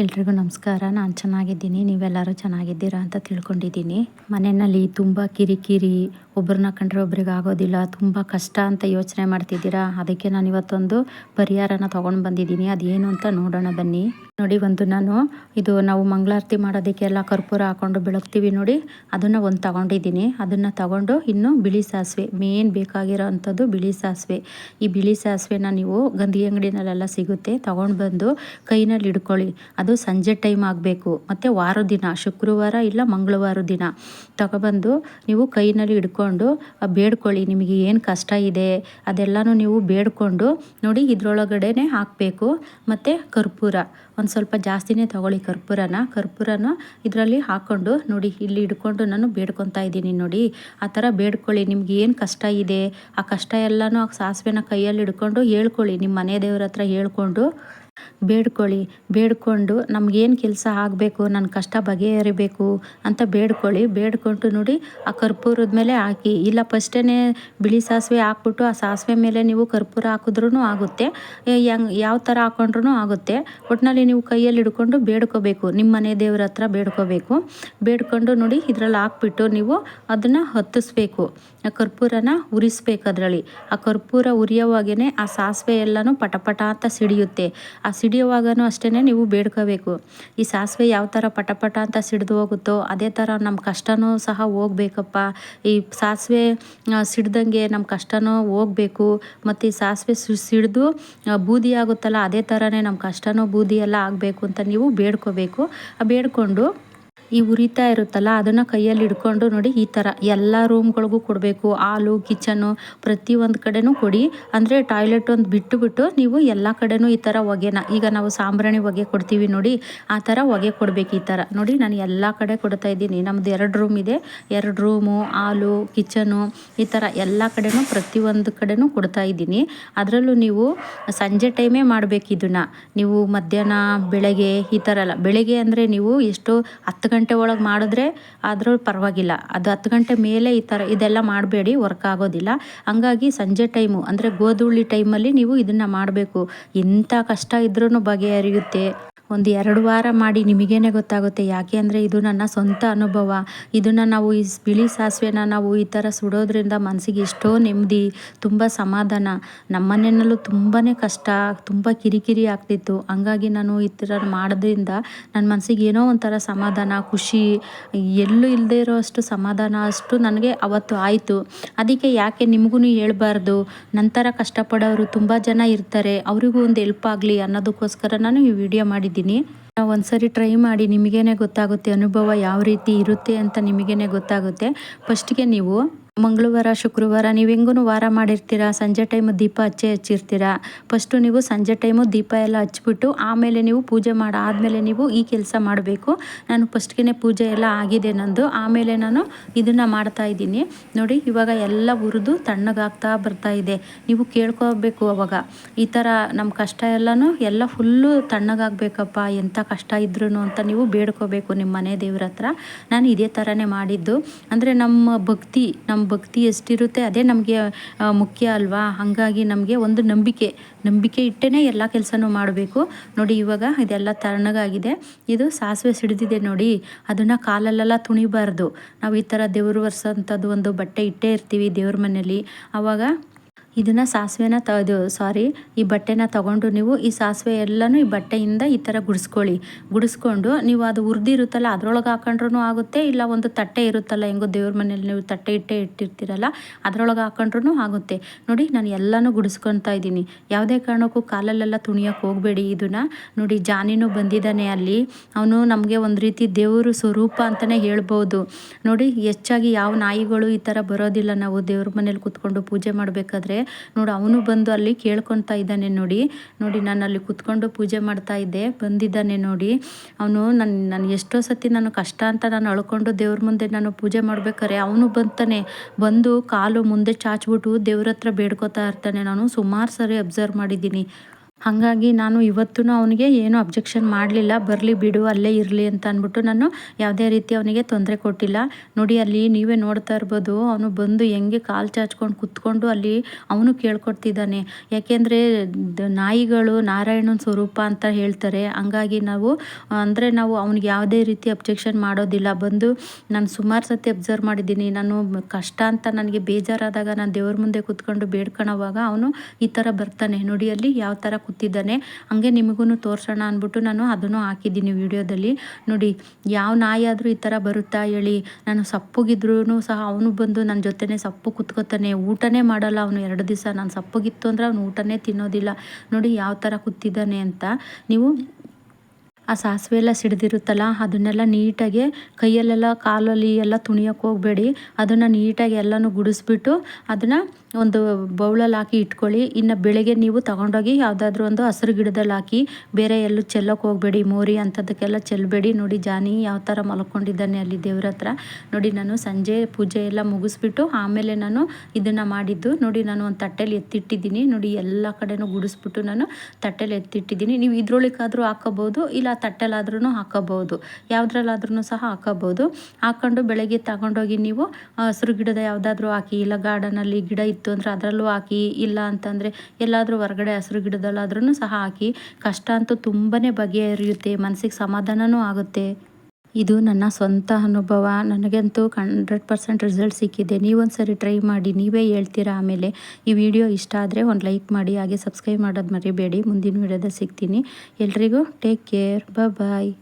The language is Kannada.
ಎಲ್ರಿಗೂ ನಮಸ್ಕಾರ. ನಾನು ಚೆನ್ನಾಗಿದ್ದೀನಿ. ನೀವೆಲ್ಲರೂ ಚೆನ್ನಾಗಿದ್ದೀರಾ ಅಂತ ತಿಳ್ಕೊಂಡಿದ್ದೀನಿ. ಮನೆಯಲ್ಲಿ ತುಂಬ ಕಿರಿಕಿರಿ ಒಬ್ಬರನ್ನ ಕಂಡ್ರೆ ಒಬ್ರಿಗೆ ಆಗೋದಿಲ್ಲ, ತುಂಬ ಕಷ್ಟ ಅಂತ ಯೋಚನೆ ಮಾಡ್ತಿದ್ದೀರಾ? ಅದಕ್ಕೆ ನಾನು ಇವತ್ತೊಂದು ಪರಿಹಾರನ ತೊಗೊಂಡು ಬಂದಿದ್ದೀನಿ. ಅದೇನು ಅಂತ ನೋಡೋಣ ಬನ್ನಿ. ನೋಡಿ ಒಂದು ನಾನು, ಇದು ನಾವು ಮಂಗಳಾರತಿ ಮಾಡೋದಕ್ಕೆಲ್ಲ ಕರ್ಪೂರ ಹಾಕೊಂಡು ಬೆಳಗ್ತೀವಿ ನೋಡಿ. ಅದನ್ನು ಒಂದು ತಗೊಂಡಿದ್ದೀನಿ. ಅದನ್ನು ತಗೊಂಡು ಇನ್ನು ಬಿಳಿ ಸಾಸಿವೆ ಮೇನ್ ಬೇಕಾಗಿರೋ ಅಂಥದ್ದು ಬಿಳಿ ಸಾಸಿವೆ. ಈ ಬಿಳಿ ಸಾಸಿವೆನ ನೀವು ಗಂಧಿ ಅಂಗಡಿನಲ್ಲೆಲ್ಲ ಸಿಗುತ್ತೆ, ತಗೊಂಡು ಬಂದು ಕೈನಲ್ಲಿ ಹಿಡ್ಕೊಳ್ಳಿ. ಅದು ಸಂಜೆ ಟೈಮ್ ಆಗಬೇಕು. ಮತ್ತು ವಾರ ದಿನ, ಶುಕ್ರವಾರ ಇಲ್ಲ ಮಂಗಳವಾರ ದಿನ ತಗೊಬಂದು ನೀವು ಕೈನಲ್ಲಿ ಹಿಡ್ಕೊಂಡು ಬೇಡ್ಕೊಳ್ಳಿ ನಿಮಗೆ ಏನು ಕಷ್ಟ ಇದೆ ಅದೆಲ್ಲನೂ ನೀವು ಬೇಡ್ಕೊಂಡು ನೋಡಿ ಇದರೊಳಗಡೆ ಹಾಕಬೇಕು. ಮತ್ತು ಕರ್ಪೂರ. ಒಂದು ಸ್ವಲ್ಪ ಜಾಸ್ತಿನೇ ತೊಗೊಳ್ಳಿ ಕರ್ಪೂರನ. ಕರ್ಪೂರನ ಇದರಲ್ಲಿ ಹಾಕ್ಕೊಂಡು ನೋಡಿ, ಇಲ್ಲಿ ಹಿಡ್ಕೊಂಡು ನಾನು ಬೇಡ್ಕೊತಾ ಇದ್ದೀನಿ ನೋಡಿ. ಆ ಥರ ಬೇಡ್ಕೊಳ್ಳಿ. ನಿಮ್ಗೆ ಏನು ಕಷ್ಟ ಇದೆ? ಆ ಕಷ್ಟ ಎಲ್ಲನೂ ಆ ಸಾಸಿವೆನ ಕೈಯಲ್ಲಿ ಹಿಡ್ಕೊಂಡು ಹೇಳ್ಕೊಳ್ಳಿ. ನಿಮ್ಮ ಮನೆ ದೇವ್ರ ಹತ್ರ ಹೇಳ್ಕೊಂಡು ಬೇಡ್ಕೊಳ್ಳಿ, ಬೇಡ್ಕೊಂಡು ನಮಗೇನು ಕೆಲಸ ಆಗಬೇಕು ನನ್ನ ಕಷ್ಟ ಬಗೆಹರಿಬೇಕು ಅಂತ ಬೇಡ್ಕೊಳ್ಳಿ, ಬೇಡ್ಕೊಂಡು ನೋಡಿ ಆ ಕರ್ಪೂರದ ಮೇಲೆ ಹಾಕಿ. ಇಲ್ಲ ಫಸ್ಟೇ ಬಿಳಿ ಸಾಸಿವೆ ಹಾಕ್ಬಿಟ್ಟು ಆ ಸಾಸಿವೆ ಮೇಲೆ ನೀವು ಕರ್ಪೂರ ಹಾಕಿದ್ರೂ ಆಗುತ್ತೆ ಹೆಂಗ್ ಯಾವ ಥರ ಹಾಕೊಂಡ್ರೂ ಆಗುತ್ತೆ. ಒಟ್ಟಿನಲ್ಲಿ ನೀವು ಕೈಯಲ್ಲಿ ಹಿಡ್ಕೊಂಡು ಬೇಡ್ಕೋಬೇಕು ನಿಮ್ಮ ಮನೆ ದೇವ್ರ ಹತ್ರ ಬೇಡ್ಕೋಬೇಕು. ಬೇಡ್ಕೊಂಡು ನೋಡಿ ಇದರಲ್ಲಿ ಹಾಕ್ಬಿಟ್ಟು ನೀವು ಅದನ್ನು ಹತ್ತಿಸ್ಬೇಕು. ಆ ಕರ್ಪೂರನ ಉರಿಸ್ಬೇಕು ಅದರಲ್ಲಿ. ಆ ಕರ್ಪೂರ ಉರಿಯೋವಾಗೇ ಆ ಸಾಸಿವೆ ಎಲ್ಲನೂ ಪಟಪಟ ಅಂತ ಸಿಡಿಯುತ್ತೆ. ಆ ಸಿಡಿಯೋವಾಗನೂ ಅಷ್ಟೇ ನೀವು ಬೇಡ್ಕೋಬೇಕು. ಈ ಸಾಸಿವೆ ಯಾವ ಥರ ಪಟಪಟ ಅಂತ ಸಿಡಿದು ಹೋಗುತ್ತೋ ಅದೇ ಥರ ನಮ್ಮ ಕಷ್ಟನೂ ಸಹ ಹೋಗ್ಬೇಕಪ್ಪ. ಈ ಸಾಸಿವೆ ಸಿಡ್ದಂಗೆ ನಮ್ಮ ಕಷ್ಟನೂ ಹೋಗ್ಬೇಕು. ಮತ್ತು ಈ ಸಾಸಿವೆ ಸಿಡಿದು ಬೂದಿ ಆಗುತ್ತಲ್ಲ ಅದೇ ಥರನೇ ನಮ್ಮ ಕಷ್ಟನೂ ಬೂದಿ ಎಲ್ಲ ಆಗಬೇಕು ಅಂತ ನೀವು ಬೇಡ್ಕೋಬೇಕು. ಬೇಡ್ಕೊಂಡು ಈ ಉರಿತಾ ಇರುತ್ತಲ್ಲ, ಅದನ್ನು ಕೈಯಲ್ಲಿ ಹಿಡ್ಕೊಂಡು ನೋಡಿ ಈ ಥರ ಎಲ್ಲ ರೂಮ್ಗಳಿಗೂ ಕೊಡಬೇಕು. ಹಾಲು ಕಿಚನು ಪ್ರತಿಯೊಂದು ಕಡೆನೂ ಕೊಡಿ. ಅಂದರೆ ಟಾಯ್ಲೆಟ್ ಒಂದು ಬಿಟ್ಟುಬಿಟ್ಟು ಬಿಟ್ಟು ನೀವು ಎಲ್ಲ ಕಡೆನೂ ಈ ಥರ ಹೊಗೆನ, ಈಗ ನಾವು ಸಾಂಬ್ರಾಣಿ ಹೊಗೆ ಕೊಡ್ತೀವಿ ನೋಡಿ, ಆ ಥರ ಹೊಗೆ ಕೊಡಬೇಕು ಈ ಥರ ನೋಡಿ, ನಾನು ಎಲ್ಲ ಕಡೆ ಕೊಡ್ತಾ ಇದ್ದೀನಿ. ನಮ್ಮದು ಎರಡು ರೂಮ್ ಇದೆ. ಎರಡು ರೂಮು ಹಾಲು ಕಿಚನು ಈ ಥರ ಎಲ್ಲ ಕಡೆನೂ ಪ್ರತಿಯೊಂದು ಕಡೆನೂ ಕೊಡ್ತಾ ಇದ್ದೀನಿ. ಅದರಲ್ಲೂ ನೀವು ಸಂಜೆ ಟೈಮೇ ಮಾಡಬೇಕು ಇದನ್ನು. ನೀವು ಮಧ್ಯಾಹ್ನ, ಬೆಳಗ್ಗೆ ಈ ಥರ ಎಲ್ಲ ಬೆಳಗ್ಗೆ ಅಂದರೆ ನೀವು ಎಷ್ಟು ಹತ್ತು ಗಂಟೆ ಒಳಗೆ ಮಾಡಿದ್ರೆ ಆದರೂ ಪರವಾಗಿಲ್ಲ. ಅದು ಹತ್ತು ಗಂಟೆ ಮೇಲೆ ಈ ಥರ ಇದೆಲ್ಲ ಮಾಡಬೇಡಿ ವರ್ಕ್ ಆಗೋದಿಲ್ಲ. ಹಂಗಾಗಿ ಸಂಜೆ ಟೈಮು, ಅಂದರೆ ಗೋಧೂಳಿ ಟೈಮಲ್ಲಿ ನೀವು ಇದನ್ನು ಮಾಡಬೇಕು. ಎಂಥ ಕಷ್ಟ ಇದ್ರೂ ಬಗೆಹರಿಯುತ್ತೆ. ಒಂದು ಎರಡು ವಾರ ಮಾಡಿ ನಿಮಗೇನೆ ಗೊತ್ತಾಗುತ್ತೆ. ಯಾಕೆ ಅಂದರೆ ಇದು ನನ್ನ ಸ್ವಂತ ಅನುಭವ. ಇದನ್ನು ನಾವು ಈ ಬಿಳಿ ಸಾಸಿವೆನ ನಾವು ಈ ಥರ ಸುಡೋದ್ರಿಂದ ಮನಸ್ಸಿಗೆ ಎಷ್ಟೋ ನೆಮ್ಮದಿ, ತುಂಬ ಸಮಾಧಾನ. ನಮ್ಮ ಮನೆಯಲ್ಲೂ ತುಂಬಾ ಕಷ್ಟ, ತುಂಬ ಕಿರಿಕಿರಿ ಆಗ್ತಿತ್ತು. ಹಂಗಾಗಿ ನಾನು ಈ ಥರ ಮಾಡೋದ್ರಿಂದ ನನ್ನ ಮನಸ್ಸಿಗೆ ಏನೋ ಒಂಥರ ಸಮಾಧಾನ, ಖುಷಿ, ಎಲ್ಲೂ ಇಲ್ಲದೆ ಇರೋ ಅಷ್ಟು ಸಮಾಧಾನ, ಅಷ್ಟು ನನಗೆ ಅವತ್ತು ಆಯಿತು. ಅದಕ್ಕೆ ಯಾಕೆ ನಿಮಗೂ ಹೇಳ್ಬಾರ್ದು? ನಂತರ ಕಷ್ಟಪಡೋರು ತುಂಬ ಜನ ಇರ್ತಾರೆ. ಅವರಿಗೂ ಒಂದು ಹೆಲ್ಪ್ ಆಗಲಿ ಅನ್ನೋದಕ್ಕೋಸ್ಕರ ನಾನು ಈ ವಿಡಿಯೋ ಮಾಡಿದ್ದೀನಿ. ಮಾಡಿದ್ದೀನಿ. ಒಂದ್ಸರಿ ಟ್ರೈ ಮಾಡಿ ನಿಮಗೇನೆ ಗೊತ್ತಾಗುತ್ತೆ ಅನುಭವ ಯಾವ ರೀತಿ ಇರುತ್ತೆ ಅಂತ ನಿಮಗೇನೆ ಗೊತ್ತಾಗುತ್ತೆ. ಫಸ್ಟ್ಗೆ ನೀವು ಮಂಗಳವಾರ, ಶುಕ್ರವಾರ ನೀವು ಹೆಂಗೂ ವಾರ ಮಾಡಿರ್ತೀರ? ಸಂಜೆ ಟೈಮು ದೀಪ ಹಚ್ಚೇ ಹಚ್ಚಿರ್ತೀರಾ? ಫಸ್ಟು ನೀವು ಸಂಜೆ ಟೈಮು ದೀಪ ಎಲ್ಲ ಹಚ್ಬಿಟ್ಟು ಆಮೇಲೆ ನೀವು ಪೂಜೆ ಮಾಡಾದಮೇಲೆ ನೀವು ಈ ಕೆಲಸ ಮಾಡಬೇಕು. ನಾನು ಫಸ್ಟ್ಗೆ ಪೂಜೆ ಎಲ್ಲ ಆಗಿದೆ ನಂದು. ಆಮೇಲೆ ನಾನು ಇದನ್ನು ಮಾಡ್ತಾ ಇದ್ದೀನಿ. ನೋಡಿ, ಇವಾಗ ಎಲ್ಲ ಹುರಿದು ತಣ್ಣಗಾಗ್ತಾ ಬರ್ತಾ ಇದೆ. ನೀವು ಕೇಳ್ಕೋಬೇಕು ಅವಾಗ. ಈ ಥರ ನಮ್ಮ ಕಷ್ಟ ಎಲ್ಲನೂ ಎಲ್ಲ ಫುಲ್ಲು ತಣ್ಣಗಾಗಬೇಕಪ್ಪ ಎಂಥ ಕಷ್ಟ ಇದ್ರೂ ಅಂತ ನೀವು ಬೇಡ್ಕೋಬೇಕು ನಿಮ್ಮ ಮನೆ ದೇವ್ರ ಹತ್ರ. ನಾನು ಇದೇ ಥರನೇ ಮಾಡಿದ್ದು. ಅಂದರೆ ನಮ್ಮ ಭಕ್ತಿ, ನಮ್ಮ ಭಕ್ತಿ ಎಷ್ಟಿರುತ್ತೆ, ಅದೇ ನಮಗೆ ಮುಖ್ಯ ಅಲ್ವಾ? ಹಾಗಾಗಿ ನಮಗೆ ಒಂದು ನಂಬಿಕೆ ನಂಬಿಕೆ ಇಟ್ಟೇ ಎಲ್ಲ ಕೆಲಸನೂ ಮಾಡಬೇಕು. ನೋಡಿ ಇವಾಗ ಇದೆಲ್ಲ ತಣ್ಣಗಾಗಿದೆ. ಇದು ಸಾಸಿವೆ ಸಿಡಿದಿದೆ ನೋಡಿ. ಅದನ್ನು ಕಾಲಲ್ಲೆಲ್ಲ ತುಣಿಬಾರ್ದು. ನಾವು ಈ ಥರ ದೇವರು ಒರೆಸೋಂಥದ್ದು ಒಂದು ಬಟ್ಟೆ ಇಟ್ಟೇ ಇರ್ತೀವಿ ದೇವ್ರ ಮನೇಲಿ ಆವಾಗ ಇದನ್ನು ಸಾಸಿವೆನ ತ ಸಾರಿ ಈ ಬಟ್ಟೆನ ತಗೊಂಡು ನೀವು ಈ ಸಾಸಿವೆ ಎಲ್ಲನೂ ಈ ಬಟ್ಟೆಯಿಂದ ಈ ಥರ ಗುಡಿಸ್ಕೊಳ್ಳಿ. ಗುಡಿಸ್ಕೊಂಡು ನೀವು ಅದು ಹುರಿದಿರುತ್ತಲ್ಲ ಅದರೊಳಗೆ ಹಾಕೊಂಡ್ರೂ ಆಗುತ್ತೆ, ಇಲ್ಲ ಒಂದು ತಟ್ಟೆ ಇರುತ್ತಲ್ಲ, ಹೆಂಗೋ ದೇವ್ರ ಮನೇಲಿ ನೀವು ತಟ್ಟೆ ಇಟ್ಟೆ ಇಟ್ಟಿರ್ತೀರಲ್ಲ, ಅದರೊಳಗೆ ಹಾಕೊಂಡ್ರೂ ಆಗುತ್ತೆ. ನೋಡಿ, ನಾನು ಎಲ್ಲನೂ ಗುಡಿಸ್ಕೊತಾ ಇದ್ದೀನಿ. ಯಾವುದೇ ಕಾರಣಕ್ಕೂ ಕಾಲಲ್ಲೆಲ್ಲ ತುಣಿಯೋಕೆ ಹೋಗಬೇಡಿ ಇದನ್ನು. ನೋಡಿ, ಜಾನಿನೂ ಬಂದಿದ್ದಾನೆ ಅಲ್ಲಿ. ಅವನು ನಮಗೆ ಒಂದು ರೀತಿ ದೇವರು ಸ್ವರೂಪ ಅಂತಲೇ ಹೇಳ್ಬೋದು. ನೋಡಿ, ಹೆಚ್ಚಾಗಿ ಯಾವ ನಾಯಿಗಳು ಈ ಥರ ಬರೋದಿಲ್ಲ. ನಾವು ದೇವ್ರ ಮನೇಲಿ ಕೂತ್ಕೊಂಡು ಪೂಜೆ ಮಾಡಬೇಕಾದ್ರೆ ನೋಡಿ, ಅವನು ಬಂದು ಅಲ್ಲಿ ಕೇಳ್ಕೊತಾ ಇದ್ದಾನೆ ನೋಡಿ. ನೋಡಿ ನಾನು ಅಲ್ಲಿ ಕುತ್ಕೊಂಡು ಪೂಜೆ ಮಾಡ್ತಾ ಇದ್ದೆ. ಬಂದಿದ್ದಾನೆ ನೋಡಿ. ಅವನು ನನ್ನ ನಾನು ಎಷ್ಟೋ ಸತಿ ನಾನು ಕಷ್ಟ ಅಂತ ನಾನು ಅಳ್ಕೊಂಡು ದೇವ್ರ ಮುಂದೆ ನಾನು ಪೂಜೆ ಮಾಡ್ಬೇಕಾರೆ ಅವನು ಬಂತಾನೆ. ಬಂದು ಕಾಲು ಮುಂದೆ ಚಾಚ್ಬಿಟ್ಟು ದೇವ್ರ ಹತ್ರ ಬೇಡ್ಕೋತಾ ಇರ್ತಾನೆ. ನಾನು ಸುಮಾರು ಸರಿ ಅಬ್ಸರ್ವ್ ಮಾಡಿದ್ದೀನಿ. ಹಾಗಾಗಿ ನಾನು ಇವತ್ತೂ ಅವನಿಗೆ ಏನೂ ಅಬ್ಜೆಕ್ಷನ್ ಮಾಡಲಿಲ್ಲ. ಬರಲಿ ಬಿಡು, ಅಲ್ಲೇ ಇರಲಿ ಅಂತ ಅಂದ್ಬಿಟ್ಟು ನಾನು ಯಾವುದೇ ರೀತಿ ಅವನಿಗೆ ತೊಂದರೆ ಕೊಟ್ಟಿಲ್ಲ. ನೋಡಿ, ಅಲ್ಲಿ ನೀವೇ ನೋಡ್ತಾ ಇರ್ಬೋದು, ಅವನು ಬಂದು ಹೆಂಗೆ ಕಾಲು ಚಾಚ್ಕೊಂಡು ಕುತ್ಕೊಂಡು ಅಲ್ಲಿ ಅವನು ಕೇಳ್ಕೊಡ್ತಿದ್ದಾನೆ. ಯಾಕೆಂದರೆ ನಾಯಿಗಳು ನಾರಾಯಣನ ಸ್ವರೂಪ ಅಂತ ಹೇಳ್ತಾರೆ. ಹಂಗಾಗಿ ನಾವು, ಅಂದರೆ ನಾವು ಅವ್ನಿಗೆ ಯಾವುದೇ ರೀತಿ ಅಬ್ಜೆಕ್ಷನ್ ಮಾಡೋದಿಲ್ಲ. ಬಂದು ನಾನು ಸುಮಾರು ಸತಿ ಅಬ್ಸರ್ವ್ ಮಾಡಿದ್ದೀನಿ. ನಾನು ಕಷ್ಟ ಅಂತ ನನಗೆ ಬೇಜಾರಾದಾಗ ನಾನು ದೇವ್ರ ಮುಂದೆ ಕೂತ್ಕೊಂಡು ಬೇಡ್ಕೊಳೋವಾಗ ಅವನು ಈ ಥರ ಬರ್ತಾನೆ. ನೋಡಿ, ಅಲ್ಲಿ ಯಾವ ಥರ ಕೂತಿದ್ದಾನೆ. ಹಂಗೆ ನಿಮಗೂ ತೋರಿಸೋಣ ಅಂದ್ಬಿಟ್ಟು ನಾನು ಅದನ್ನು ಹಾಕಿದ್ದೀನಿ ವಿಡಿಯೋದಲ್ಲಿ. ನೋಡಿ, ಯಾವ ನಾಯಿ ಆದರೂ ಈ ಥರ ಬರುತ್ತಾ ಹೇಳಿ. ನಾನು ಸಪ್ಪಗಿದ್ರೂ ಸಹ ಅವನು ಬಂದು ನನ್ನ ಜೊತೆನೇ ಸಪ್ಪು ಕುತ್ಕೋತಾನೆ. ಊಟನೇ ಮಾಡಲ್ಲ ಅವನು. ಎರಡು ದಿವಸ ನಾನು ಸಪ್ಪಗಿತ್ತು ಅಂದರೆ ಅವನು ಊಟನೇ ತಿನ್ನೋದಿಲ್ಲ. ನೋಡಿ, ಯಾವ ಥರ ಕೂತಿದ್ದಾನೆ ಅಂತ. ನೀವು ಆ ಸಾಸಿವೆ ಎಲ್ಲ ಸಿಡ್ದಿರುತ್ತಲ್ಲ, ಅದನ್ನೆಲ್ಲ ನೀಟಾಗಿ ಕೈಯಲ್ಲೆಲ್ಲ, ಕಾಲಲ್ಲಿ ಎಲ್ಲ ತುಣಿಯೋಕೆ ಹೋಗಬೇಡಿ. ಅದನ್ನು ನೀಟಾಗಿ ಎಲ್ಲನೂ ಗುಡಿಸ್ಬಿಟ್ಟು ಅದನ್ನು ಒಂದು ಬೌಲಲ್ಲಿ ಹಾಕಿ ಇಟ್ಕೊಳ್ಳಿ. ಇನ್ನು ಬೆಳಗ್ಗೆ ನೀವು ತಗೊಂಡೋಗಿ ಯಾವುದಾದ್ರೂ ಒಂದು ಹಸಿರು ಗಿಡದಲ್ಲಿ ಹಾಕಿ ಬೇರೆ ಎಲ್ಲೂ ಚೆಲ್ಲೋಕೆ ಹೋಗಬೇಡಿ. ಮೋರಿ ಅಂಥದ್ದಕ್ಕೆಲ್ಲ ಚೆಲ್ಲಬೇಡಿ. ನೋಡಿ ಜಾನಿ ಯಾವ ಥರ ಮಲ್ಕೊಂಡಿದ್ದಾನೆ ಅಲ್ಲಿ ದೇವ್ರ ಹತ್ರ. ನೋಡಿ ನಾನು ಸಂಜೆ ಪೂಜೆ ಎಲ್ಲ ಮುಗಿಸ್ಬಿಟ್ಟು ಆಮೇಲೆ ನಾನು ಇದನ್ನು ಮಾಡಿದ್ದು. ನೋಡಿ ನಾನು ಒಂದು ತಟ್ಟೆಲಿ ಎತ್ತಿಟ್ಟಿದ್ದೀನಿ. ನೋಡಿ ಎಲ್ಲ ಕಡೆನೂ ಗುಡಿಸ್ಬಿಟ್ಟು ನಾನು ತಟ್ಟೆಲಿ ಎತ್ತಿಟ್ಟಿದ್ದೀನಿ. ನೀವು ಇದ್ರೊಳಗಾದರೂ ಹಾಕೋಬೋದು ಇಲ್ಲ ತಟ್ಟೆಲಾದ್ರೂ ಹಾಕೋಬೋದು ಯಾವುದ್ರಲ್ಲಾದ್ರೂ ಸಹ ಹಾಕೋಬೋದು ಹಾಕೊಂಡು ಬೆಳಗ್ಗೆ ತಗೊಂಡೋಗಿ ನೀವು ಹಸಿರು ಗಿಡದ ಯಾವುದಾದ್ರೂ ಹಾಕಿ, ಇಲ್ಲ ಗಾರ್ಡನಲ್ಲಿ ಗಿಡ ಇತ್ತು ಅಂದರೆ ಅದರಲ್ಲೂ ಹಾಕಿ, ಇಲ್ಲ ಅಂತಂದರೆ ಎಲ್ಲಾದರೂ ಹೊರಗಡೆ ಹಸಿರು ಗಿಡದಲ್ಲಾದ್ರೂ ಸಹ ಹಾಕಿ, ಕಷ್ಟ ಅಂತೂ ತುಂಬನೇ ಬಗೆಹರಿಯುತ್ತೆ, ಮನಸ್ಸಿಗೆ ಸಮಾಧಾನವೂ ಆಗುತ್ತೆ. ಇದು ನನ್ನ ಸ್ವಂತ ಅನುಭವ. ನನಗಂತೂ ಹಂಡ್ರೆಡ್ ಪರ್ಸೆಂಟ್ ರಿಸಲ್ಟ್ ಸಿಕ್ಕಿದೆ. ನೀವೊಂದು ಸರಿ ಟ್ರೈ ಮಾಡಿ, ನೀವೇ ಹೇಳ್ತೀರಾ ಆಮೇಲೆ? ಈ ವಿಡಿಯೋ ಇಷ್ಟ ಆದರೆ ಒಂದು ಲೈಕ್ ಮಾಡಿ, ಹಾಗೆ ಸಬ್ಸ್ಕ್ರೈಬ್ ಮಾಡೋದು ಮರಿಬೇಡಿ. ಮುಂದಿನ ವಿಡಿಯೋದಲ್ಲಿ ಸಿಗ್ತೀನಿ. ಎಲ್ರಿಗೂ ಟೇಕ್ ಕೇರ್ ಬಾಯ್